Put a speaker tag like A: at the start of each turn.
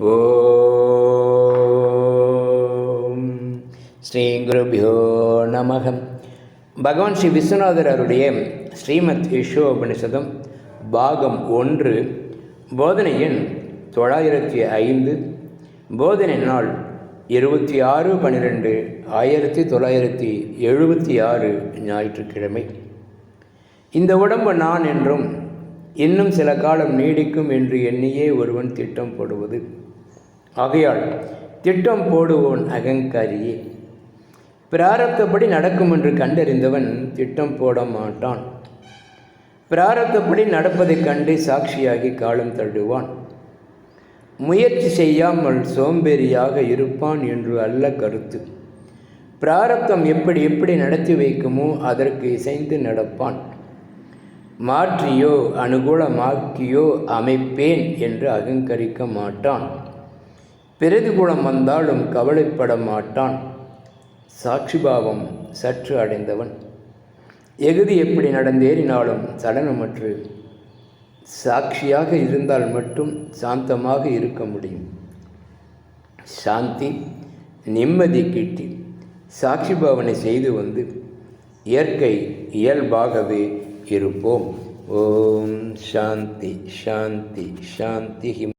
A: ஓம். ஸ்ரீ குருபியோ நமகம் பகவான் ஸ்ரீ விஸ்வநாதர் அவருடைய ஸ்ரீமத் யசோபனிஷதம் பாகம் ஒன்று போதனை எண் தொள்ளாயிரத்தி ஐந்து போதனை நாள் இருபத்தி ஆறு பன்னிரெண்டு ஆயிரத்தி தொள்ளாயிரத்தி எழுபத்தி ஆறு ஞாயிற்றுக்கிழமை. இந்த உடம்பு நான் என்றும் இன்னும் சில காலம் நீடிக்கும் என்று எண்ணியே ஒருவன் திட்டம் போடுவது. ஆகையால் திட்டம் போடுவோன் அகங்காரியே. பிராரத்தப்படி நடக்கும் என்று கண்டறிந்தவன் திட்டம் போட மாட்டான். பிராரத்தப்படி நடப்பதைக் கண்டு சாட்சியாகி காலம் தள்ளுவான். முயற்சி செய்யாமல் சோம்பேறியாக இருப்பான் என்று அல்ல கருத்து. பிராரத்தம் எப்படி எப்படி நடத்தி வைக்குமோ அதற்கு இசைந்து நடப்பான். மாற்றியோ அனுகூலமாக்கியோ அமைப்பேன் என்று அகங்கரிக்க மாட்டான். பிரதிகூலம் வந்தாலும் கவலைப்பட மாட்டான். சாட்சிபாவம் சற்று அடைந்தவன். எகுதி எப்படி நடந்தேறினாலும் சடனமற்று சாட்சியாக இருந்தால் மட்டும் சாந்தமாக இருக்க முடியும். சாந்தி நிம்மதி கிட்டி. சாட்சி பாவனை செய்து வந்து இயற்கை இயல்பாகவே இருப்போம். ஓம் சாந்தி சாந்தி சாந்தி.